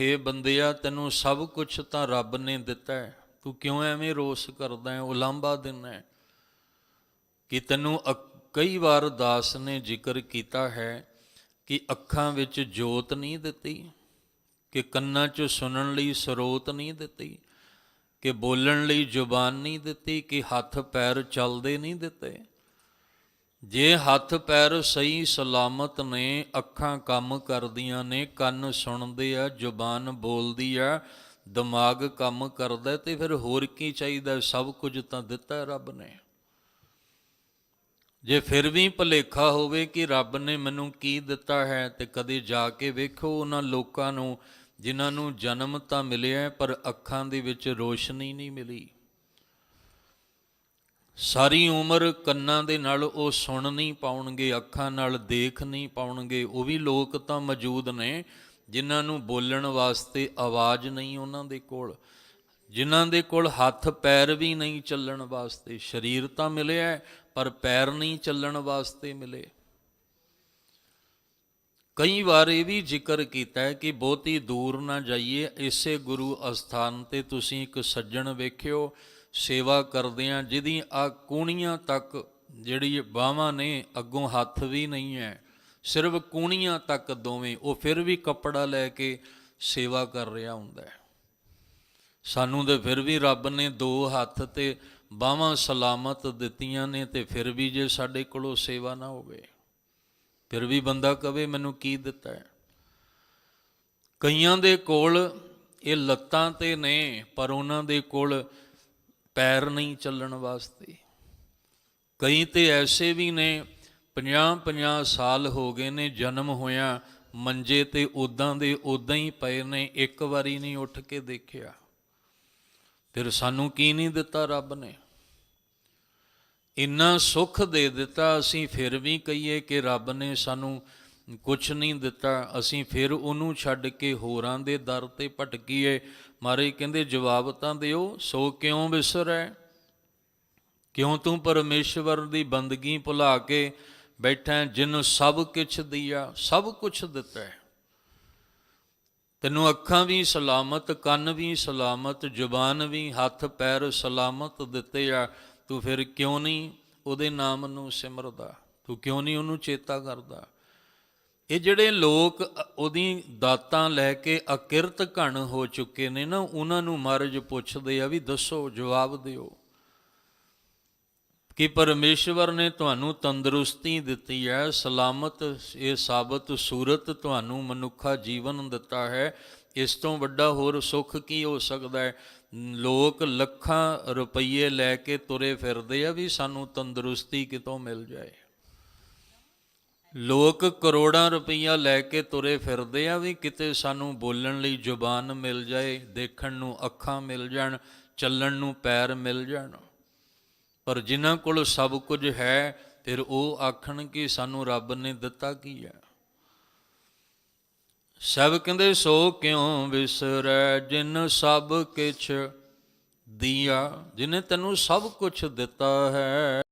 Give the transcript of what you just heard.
ਹੇ ਬੰਦਿਆ, ਤੈਨੂੰ ਸਭ ਕੁਝ ਤਾਂ ਰੱਬ ਨੇ ਦਿੱਤਾ ਹੈ। ਤੂੰ ਕਿਉਂ ਐਵੇਂ ਰੋਸ ਕਰਦਾ ਹੈ ਉਲਾਂਭਾ ਦਿੰਦਾ ਹੈ? ਕਿ ਤੈਨੂੰ ਅਕ- ਕਈ ਵਾਰ ਦਾਸ ਨੇ ਜ਼ਿਕਰ ਕੀਤਾ ਹੈ ਕਿ ਅੱਖਾਂ ਵਿੱਚ ਜੋਤ ਨਹੀਂ ਦਿੱਤੀ, ਕਿ ਕੰਨਾਂ 'ਚ ਸੁਣਨ ਲਈ ਸਰੋਤ ਨਹੀਂ ਦਿੱਤੀ, ਕਿ ਬੋਲਣ ਲਈ ਜ਼ੁਬਾਨ ਨਹੀਂ ਦਿੱਤੀ, ਕਿ ਹੱਥ ਪੈਰ ਚੱਲਦੇ ਨਹੀਂ ਦਿੱਤੇ। ਜੇ ਹੱਥ ਪੈਰ ਸਹੀ ਸਲਾਮਤ ਨੇ, ਅੱਖਾਂ ਕੰਮ ਕਰਦੀਆਂ ਨੇ, ਕੰਨ ਸੁਣਦੇ ਆ, ਜ਼ੁਬਾਨ ਬੋਲਦੀ ਆ, ਦਿਮਾਗ ਕੰਮ ਕਰਦਾ, ਤੇ ਫਿਰ ਹੋਰ ਕੀ ਚਾਹੀਦਾ? ਸਭ ਕੁਝ ਤਾਂ ਦਿੱਤਾ ਰੱਬ ਨੇ। ਜੇ ਫਿਰ ਵੀ ਭਲੇਖਾ ਹੋਵੇ ਕਿ ਰੱਬ ਨੇ ਮੈਨੂੰ ਕੀ ਦਿੱਤਾ ਹੈ, ਤੇ ਕਦੇ ਜਾ ਕੇ ਵੇਖੋ ਉਹਨਾਂ ਲੋਕਾਂ ਨੂੰ, ਜਿਨ੍ਹਾਂ ਨੂੰ ਜਨਮ ਤਾਂ ਮਿਲਿਆ, ਪਰ ਅੱਖਾਂ ਦੇ ਵਿੱਚ ਰੋਸ਼ਨੀ ਨਹੀਂ ਮਿਲੀ। ਸਾਰੀ ਉਮਰ ਕੰਨਾਂ ਦੇ ਨਾਲ ਉਹ ਸੁਣ ਨਹੀਂ ਪਾਉਣਗੇ, ਅੱਖਾਂ ਨਾਲ ਦੇਖ ਨਹੀਂ ਪਾਉਣਗੇ। ਉਹ ਵੀ ਲੋਕ ਤਾਂ ਮੌਜੂਦ ਨੇ, ਜਿਨ੍ਹਾਂ ਨੂੰ ਬੋਲਣ ਵਾਸਤੇ ਆਵਾਜ਼ ਨਹੀਂ ਉਹਨਾਂ ਦੇ ਕੋਲ। ਜਿਨ੍ਹਾਂ ਦੇ ਕੋਲ ਹੱਥ ਪੈਰ ਵੀ ਨਹੀਂ ਚੱਲਣ ਵਾਸਤੇ। ਸਰੀਰ ਤਾਂ ਮਿਲਿਆ, ਪਰ ਪੈਰ ਨਹੀਂ ਚੱਲਣ ਵਾਸਤੇ ਮਿਲੇ। ਕਈ ਵਾਰ ਇਹ ਵੀ ਜ਼ਿਕਰ ਕੀਤਾ ਹੈ ਕਿ ਬਹੁਤੀ ਦੂਰ ਨਾ ਜਾਈਏ। ਇਸੇ ਗੁਰੂ ਅਸਥਾਨ ਤੇ ਤੁਸੀਂ ਇੱਕ ਸੱਜਣ ਵੇਖਿਓ ਸੇਵਾ ਕਰਦਿਆਂ ਜਿਹਦੀ ਆ ਕੂਣੀਆਂ ਤੱਕ ਜਿਹੜੀ ਬਾਹਾਂ ਨੇ, ਅੱਗੋਂ ਹੱਥ ਵੀ ਨਹੀਂ ਹੈ। ਸਿਰਫ ਕੂਣੀਆਂ ਤੱਕ ਦੋਵੇਂ, ਉਹ ਫਿਰ ਵੀ ਕੱਪੜਾ ਲੈ ਕੇ ਸੇਵਾ ਕਰ ਰਿਹਾ ਹੁੰਦਾ ਹੈ। ਸਾਨੂੰ ਤੇ ਫਿਰ ਵੀ ਰੱਬ ਨੇ ਦੋ ਹੱਥ ਤੇ ਬਾਹਾਂ ਸਲਾਮਤ ਦਿੱਤੀਆਂ ਨੇ ਤੇ ਫਿਰ ਵੀ ਜੇ ਸਾਡੇ ਕੋਲੋਂ ਸੇਵਾ ਨਾ ਹੋਵੇ, ਫਿਰ ਵੀ ਬੰਦਾ ਕਵੇ, ਮੈਨੂੰ ਕੀ ਦਿੱਤਾ ਹੈ? ਕਈਆਂ ਦੇ ਕੋਲ ਇਹ ਲੱਤਾਂ ਤੇ ਨੇ, ਪਰ ਉਹਨਾਂ ਦੇ ਕੋਲ ਪੈਰ ਨਹੀਂ ਚੱਲਣ ਵਾਸਤੇ। ਕਈ ਤੇ ਐਸੇ ਵੀ ਨੇ 50-50 ਸਾਲ ਹੋ ਗਏ ਨੇ ਜਨਮ ਹੋਇਆ, ਮੰਜੇ ਤੇ ਉਦਾਂ ਦੇ ਉਦਾਂ ਹੀ ਪਏ ਨੇ, ਇੱਕ ਵਾਰੀ ਨਹੀਂ ਉੱਠ ਕੇ ਦੇਖਿਆ। ਫਿਰ ਸਾਨੂੰ ਕੀ ਨਹੀਂ ਦਿੱਤਾ ਰੱਬ ਨੇ? ਇੰਨਾ ਸੁੱਖ ਦੇ ਦਿੱਤਾ ਅਸੀਂ, ਫਿਰ ਵੀ ਕਹੀਏ ਕਿ ਰੱਬ ਨੇ ਸਾਨੂੰ ਕੁਛ ਨਹੀਂ ਦਿੱਤਾ ਅਸੀਂ ਫਿਰ ਉਹਨੂੰ ਛੱਡ ਕੇ ਹੋਰਾਂ ਦੇ ਦਰ ਤੇ ਭਟਕੀਏ। ਮਾਰੇ ਕਹਿੰਦੇ ਜਵਾਬ ਤਾਂ ਦਿਓ ਸੋ ਕਿਉਂ ਵਿਸਰੈ ਕਿਉਂ ਤੂੰ ਪਰਮੇਸ਼ਵਰ ਦੀ ਬੰਦਗੀ ਭੁਲਾ ਕੇ ਬੈਠਾ ਹੈ, ਜਿਹਨੂੰ ਸਭ ਕੁਝ ਦਿਆ ਸਭ ਕੁਛ ਦਿੱਤਾ ਹੈ ਤੈਨੂੰ ਅੱਖਾਂ ਵੀ ਸਲਾਮਤ ਕੰਨ ਵੀ ਸਲਾਮਤ ਜ਼ੁਬਾਨ ਵੀ ਹੱਥ ਪੈਰ ਸਲਾਮਤ ਦਿੱਤੇ ਆ। ਤੂੰ ਫਿਰ ਕਿਉਂ ਨਹੀਂ ਉਹਦੇ ਨਾਮ ਨੂੰ ਸਿਮਰਦਾ? ਤੂੰ ਕਿਉਂ ਨਹੀਂ ਉਹਨੂੰ ਚੇਤਾ ਕਰਦਾ? ਇਹ ਜਿਹੜੇ ਲੋਕ ਉਹਦੀ ਦਾਤਾਂ ਲੈ ਕੇ ਅਕਿਰਤ ਘਣ ਹੋ ਚੁੱਕੇ ਨੇ ਨਾ, ਉਹਨਾਂ ਨੂੰ ਮਹਾਰਾਜ ਪੁੱਛਦੇ ਆ ਵੀ ਦੱਸੋ, ਜਵਾਬ ਦਿਓ। ਕਿ ਪਰਮੇਸ਼ਵਰ ਨੇ ਤੁਹਾਨੂੰ ਤੰਦਰੁਸਤੀ ਦਿੱਤੀ ਹੈ, ਸਲਾਮਤ, ਇਹ ਸਾਬਤ ਸੂਰਤ ਤੁਹਾਨੂੰ ਮਨੁੱਖਾ ਜੀਵਨ ਦਿੱਤਾ ਹੈ। ਇਸ ਤੋਂ ਵੱਡਾ ਹੋਰ ਸੁੱਖ ਕੀ ਹੋ ਸਕਦਾ ਹੈ? ਲੋਕ ਲੱਖਾਂ ਰੁਪਏ ਲੈ ਕੇ ਤੁਰੇ ਫਿਰਦੇ ਆ ਵੀ ਸਾਨੂੰ ਤੰਦਰੁਸਤੀ ਕਿਤੋਂ ਮਿਲ ਜਾਏ। ਲੋਕ ਕਰੋੜਾਂ ਰੁਪਈਆ ਲੈ ਕੇ ਤੁਰੇ ਫਿਰਦੇ ਆ ਵੀ ਕਿਤੇ ਸਾਨੂੰ ਬੋਲਣ ਲਈ ਜ਼ੁਬਾਨ ਮਿਲ ਜਾਏ, ਦੇਖਣ ਨੂੰ ਅੱਖਾਂ ਮਿਲ ਜਾਣ, ਚੱਲਣ ਨੂੰ ਪੈਰ ਮਿਲ ਜਾਣ। ਪਰ ਜਿਨ੍ਹਾਂ ਕੋਲ ਸਭ ਕੁਝ ਹੈ, ਫਿਰ ਉਹ ਆਖਣ ਕਿ ਸਾਨੂੰ ਰੱਬ ਨੇ ਦਿੱਤਾ ਕੀ ਹੈ? ਸਭ ਕਹਿੰਦੇ, ਸੋ ਕਿਉਂ ਵਿਸਰੈ ਜਿਨ ਸਭ ਕਿਛ ਦੀਆ, ਜਿਨੇ ਤੈਨੂੰ ਸਭ ਕੁਝ ਦਿੱਤਾ ਹੈ।